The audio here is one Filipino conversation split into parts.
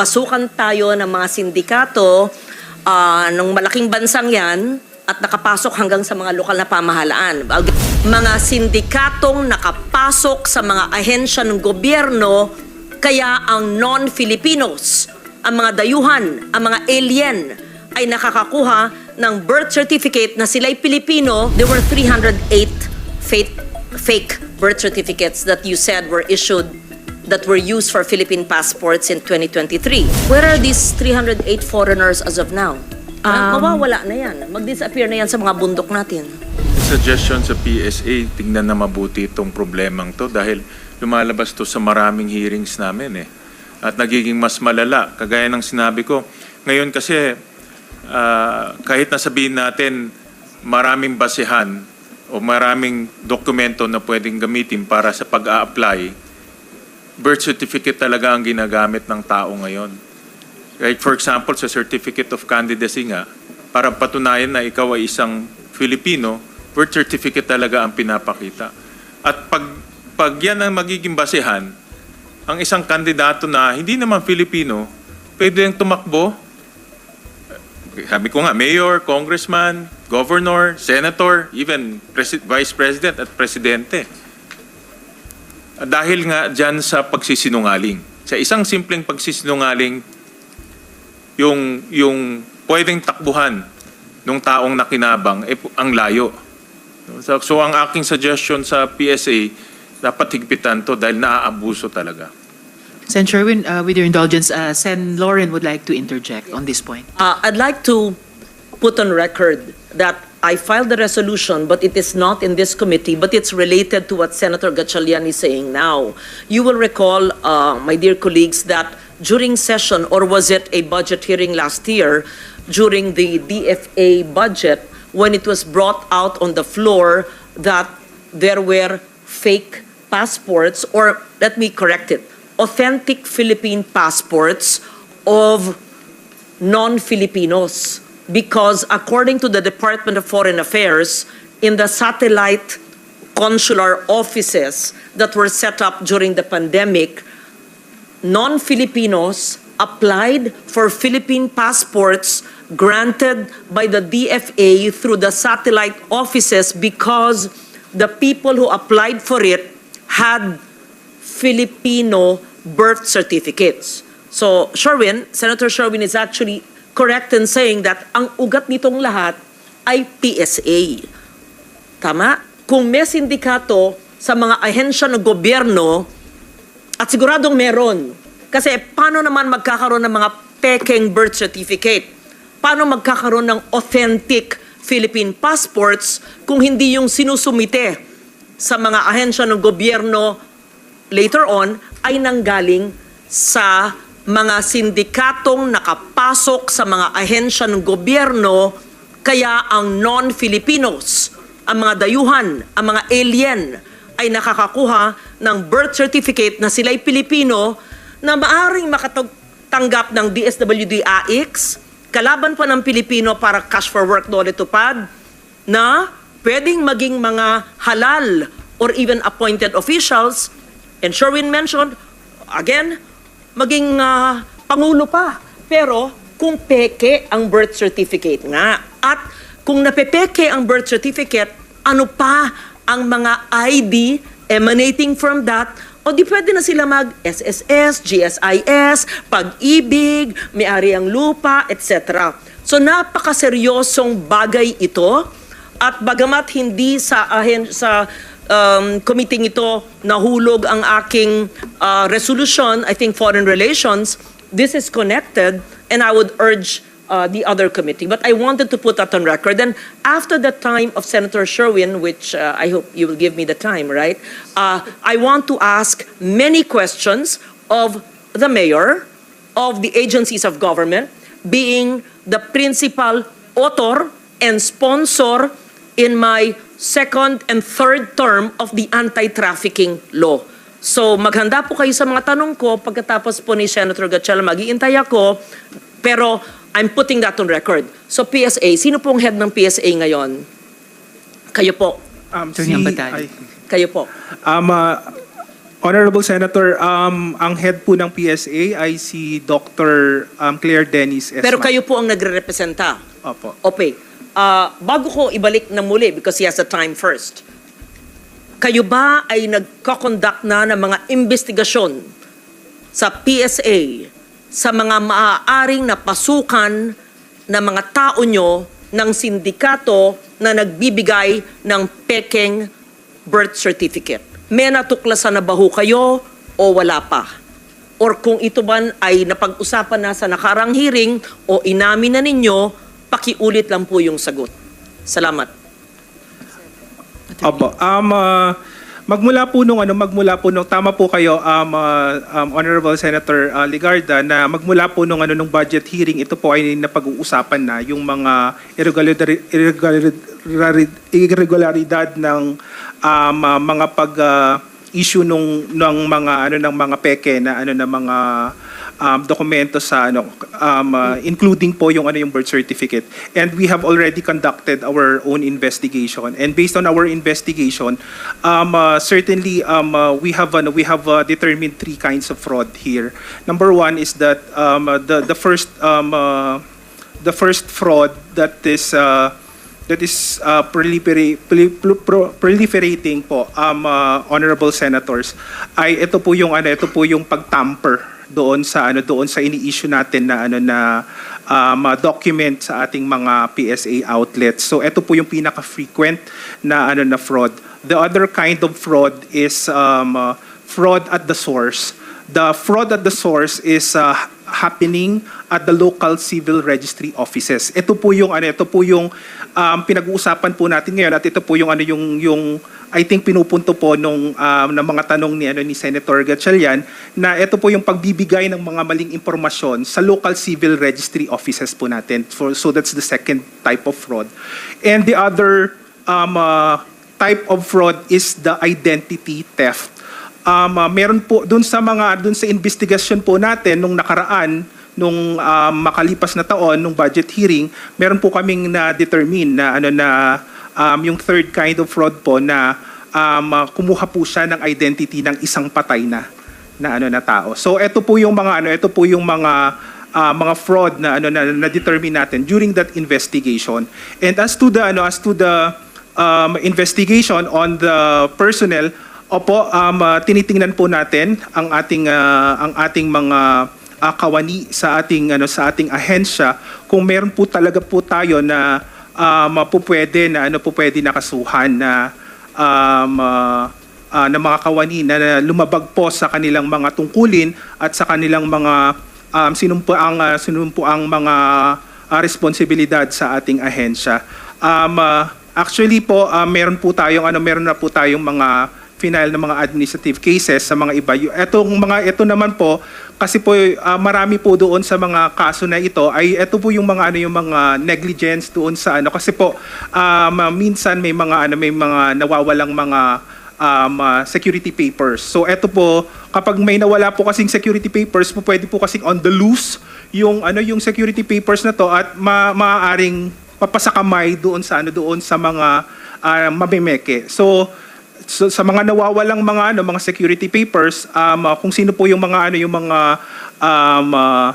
napasukan tayo ng mga sindikato ah, ng malaking bansang yan at nakapasok hanggang sa mga lokal na pamahalaan. Mga sindikatong nakapasok sa mga ahensya ng gobyerno kaya ang non-Filipinos, ang mga dayuhan, ang mga alien ay nakakakuha ng birth certificate na sila'y Pilipino. There were 308 fake, fake birth certificates that you said were issued that were used for Philippine passports in 2023. Where are these 308 foreigners as of now? Ah, mawawala na yan. Mag-disappear na yan sa mga bundok natin. Suggestion sa PSA, tingnan na mabuti itong problemang to dahil lumalabas to sa maraming hearings namin eh. At nagiging mas malala. Kagaya ng sinabi ko, ngayon kasi ah, kahit nasabihin natin maraming basehan o maraming dokumento na pwedeng gamitin para sa pag-a-apply, birth certificate talaga ang ginagamit ng tao ngayon. Like for example, sa certificate of candidacy nga, para patunayan na ikaw ay isang Filipino, birth certificate talaga ang pinapakita. At pag, pag yan ang magiging basehan, ang isang kandidato na hindi naman Filipino, pwede yung tumakbo. Sabi ko nga, mayor, congressman, governor, senator, even vice president at presidente. Dahil nga dyan sa pagsisinungaling. Sa isang simpleng pagsisinungaling, yung, yung pwedeng takbuhan ng taong nakinabang, eh, ang layo. So, so ang aking suggestion sa PSA, dapat higpitan to dahil naaabuso talaga. Sen. Sherwin, uh, with your indulgence, uh, Sen. Lauren would like to interject on this point. Uh, I'd like to put on record that I filed the resolution, but it is not in this committee, but it's related to what Senator Gatchalian is saying now. You will recall, uh, my dear colleagues, that during session, or was it a budget hearing last year, during the DFA budget, when it was brought out on the floor that there were fake passports, or let me correct it, authentic Philippine passports of non-Filipinos because according to the Department of Foreign Affairs, in the satellite consular offices that were set up during the pandemic, non-Filipinos applied for Philippine passports granted by the DFA through the satellite offices because the people who applied for it had Filipino birth certificates. So, Sherwin, Senator Sherwin is actually correct in saying that ang ugat nitong lahat ay PSA. Tama? Kung may sindikato sa mga ahensya ng gobyerno, at siguradong meron. Kasi paano naman magkakaroon ng mga peking birth certificate? Paano magkakaroon ng authentic Philippine passports kung hindi yung sinusumite sa mga ahensya ng gobyerno later on ay nanggaling sa mga sindikatong nakapasok sa mga ahensya ng gobyerno kaya ang non-Filipinos, ang mga dayuhan, ang mga alien ay nakakakuha ng birth certificate na sila'y Pilipino na maaring makatanggap ng DSWD AX, kalaban pa ng Pilipino para cash for work dole tupad, na pwedeng maging mga halal or even appointed officials. And Sherwin mentioned, again, maging ah, pangulo pa. Pero kung peke ang birth certificate nga. At kung napepeke ang birth certificate, ano pa ang mga ID emanating from that o di pwede na sila mag-SSS, GSIS, pag-ibig, may-ari ang lupa, etc. So napakaseryosong bagay ito at bagamat hindi sa ahen sa um, committee ito nahulog ang aking uh, resolution, I think foreign relations, this is connected and I would urge uh, the other committee. But I wanted to put that on record. And after the time of Senator Sherwin, which uh, I hope you will give me the time, right? Uh, I want to ask many questions of the mayor, of the agencies of government, being the principal author and sponsor in my second and third term of the anti-trafficking law. So maghanda po kayo sa mga tanong ko pagkatapos po ni Senator Gatchal mag-iintay ako pero I'm putting that on record. So PSA, sino pong head ng PSA ngayon? Kayo po. Um, Ambatali. ay, Kayo po. um, uh, Honorable Senator, um, ang head po ng PSA ay si Dr. um, Claire Dennis Esma. Pero kayo po ang nagre-representa. Opo. Okay. Ah, bago ko ibalik na muli because he has a time first. Kayo ba ay nagko-conduct na ng mga investigasyon sa PSA sa mga maaaring napasukan ng mga tao nyo ng sindikato na nagbibigay ng peking birth certificate? May natuklasan na ba ho kayo o wala pa? Or kung ito man ay napag-usapan na sa nakarang hearing o inamin na ninyo, pakiulit lang po yung sagot. Salamat. Opo. Um, ah, magmula po nung ano, magmula po nung tama po kayo um, ah, um, Honorable Senator ah, Ligarda na magmula po nung ano nung budget hearing ito po ay napag-uusapan na yung mga irregular- irregular- irregularidad ng um, ah, mga pag ah, issue nung ng mga ano ng mga peke na ano na mga um, dokumento sa ano um, uh, including po yung ano yung birth certificate. And we have already conducted our own investigation. And based on our investigation um, uh, certainly um, uh, we have ano, we have uh, determined three kinds of fraud here. Number one is that um, uh, the the first um, uh, the first fraud that is uh, that is uh, prolifera- proli- pro- pro- proliferating po um uh, honorable senators ay ito po yung ano ito po yung pagtamper doon sa ano doon sa ini-issue natin na ano na um, uh, document sa ating mga PSA outlets. So ito po yung pinaka-frequent na ano na fraud. The other kind of fraud is um, uh, fraud at the source. The fraud at the source is uh, happening at the local civil registry offices. Ito po yung ano, ito po yung um, pinag-uusapan po natin ngayon at ito po yung ano yung yung I think pinupunto po nung um, ng mga tanong ni ano ni Senator Gatchalian na ito po yung pagbibigay ng mga maling impormasyon sa local civil registry offices po natin. For, so that's the second type of fraud. And the other um, uh, type of fraud is the identity theft um, uh, meron po dun sa mga dun sa investigation po natin nung nakaraan nung um, makalipas na taon nung budget hearing meron po kaming na determine na ano na um, yung third kind of fraud po na um, uh, kumuha po siya ng identity ng isang patay na na ano na tao. So ito po yung mga ano ito po yung mga uh, mga fraud na ano na, na determine natin during that investigation. And as to the ano as to the um, investigation on the personnel Opo, um, uh, tinitingnan po natin ang ating uh, ang ating mga uh, kawani sa ating ano sa ating ahensya kung meron po talaga po tayo na uh, po pwede na ano po pwede nakasuhan na um, uh, uh, na mga kawani na lumabag po sa kanilang mga tungkulin at sa kanilang mga um, sinumpo ang uh, sinumpo ang mga uh, responsibilidad sa ating ahensya. Um, uh, actually po uh, meron po tayong ano meron na po tayong mga final ng mga administrative cases sa mga iba. Etong mga ito naman po kasi po uh, marami po doon sa mga kaso na ito ay ito po yung mga ano yung mga negligence doon sa ano kasi po um, minsan may mga ano may mga nawawalang mga um, uh, security papers. So ito po kapag may nawala po kasing security papers po pwede po kasing on the loose yung ano yung security papers na to at ma maaaring papasakamay doon sa ano doon sa mga uh, mamemeke. So so, sa mga nawawalang mga ano mga security papers um, uh, kung sino po yung mga ano yung mga um, uh,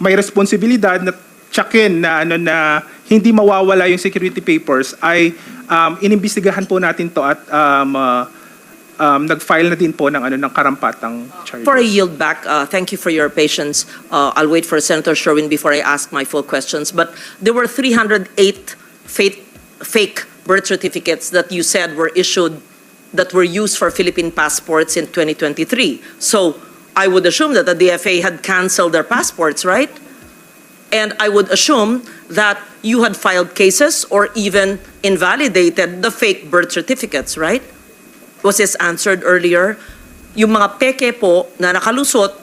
may responsibilidad na tsakin na ano na hindi mawawala yung security papers ay um, inimbestigahan po natin to at um, uh, um, nag-file na din po ng ano ng karampatang charges. Before I yield back, uh, thank you for your patience. Uh, I'll wait for Senator Sherwin before I ask my full questions. But there were 308 fake, fake birth certificates that you said were issued that were used for Philippine passports in 2023. So I would assume that the DFA had canceled their passports, right? And I would assume that you had filed cases or even invalidated the fake birth certificates, right? Was this answered earlier? Yung mga peke po na nakalusot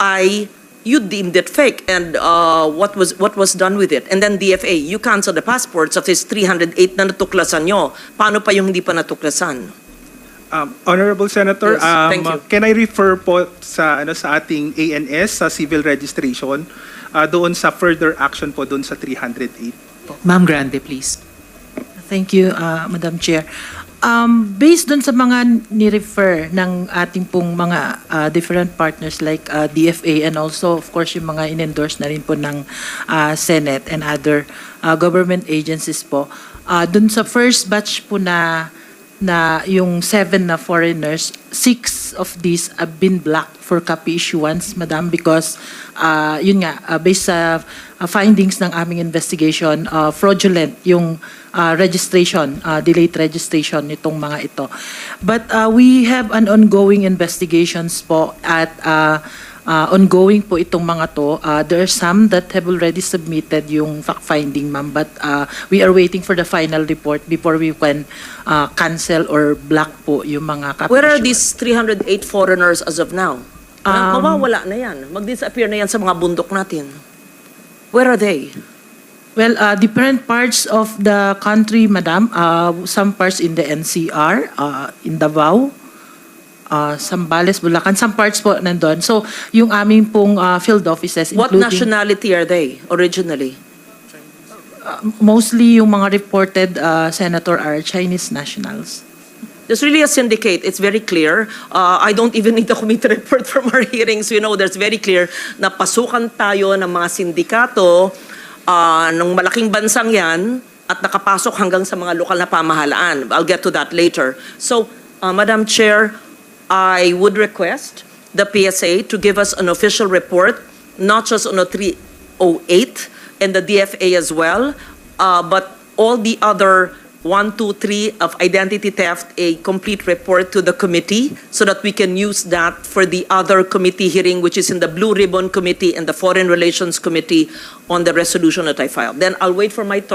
ay you deemed it fake and uh, what was what was done with it? And then DFA, you canceled the passports of this 308 na natuklasan nyo. Paano pa yung hindi pa natuklasan? Um, Honorable Senator, Yes, um, thank you. can I refer po sa ano sa ating ANS sa civil registration uh, doon sa further action po doon sa 308. Ma'am Grande, please. Thank you, uh, Madam Chair. Um, based dun sa mga ni-refer ng ating pong mga uh, different partners like uh, DFA and also of course yung mga in-endorse na rin po ng uh, Senate and other uh, government agencies po, uh, dun sa first batch po na na yung seven na foreigners, six of these have been blocked for copy issuance, madam, because uh, yun nga, uh, based sa uh, findings ng aming investigation, uh, fraudulent yung uh, registration, uh, delayed registration nitong mga ito. But uh, we have an ongoing investigations po at uh, uh, ongoing po itong mga to. Uh, there are some that have already submitted yung fact-finding, ma'am, but uh, we are waiting for the final report before we can uh, cancel or block po yung mga copy Where are these 308 foreigners as of now? Um, mawawala na yan. Mag-disappear na yan sa mga bundok natin. Where are they? Well, uh, different parts of the country, madam. Uh, some parts in the NCR, uh, in Davao, uh, Sambales, Bulacan, some parts po nandun. So, yung aming pong uh, field offices, What including nationality are they originally? mostly yung mga reported uh, senator are Chinese nationals. There's really a syndicate. It's very clear. Uh, I don't even need a committee report from our hearings. You know, there's very clear na pasukan tayo ng mga sindikato uh, ng malaking bansang yan at nakapasok hanggang sa mga lokal na pamahalaan. I'll get to that later. So, uh, Madam Chair, I would request the PSA to give us an official report, not just on the 308 and the DFA as well, uh, but all the other one, two, three of identity theft, a complete report to the committee so that we can use that for the other committee hearing, which is in the Blue Ribbon Committee and the Foreign Relations Committee on the resolution that I filed. Then I'll wait for my turn.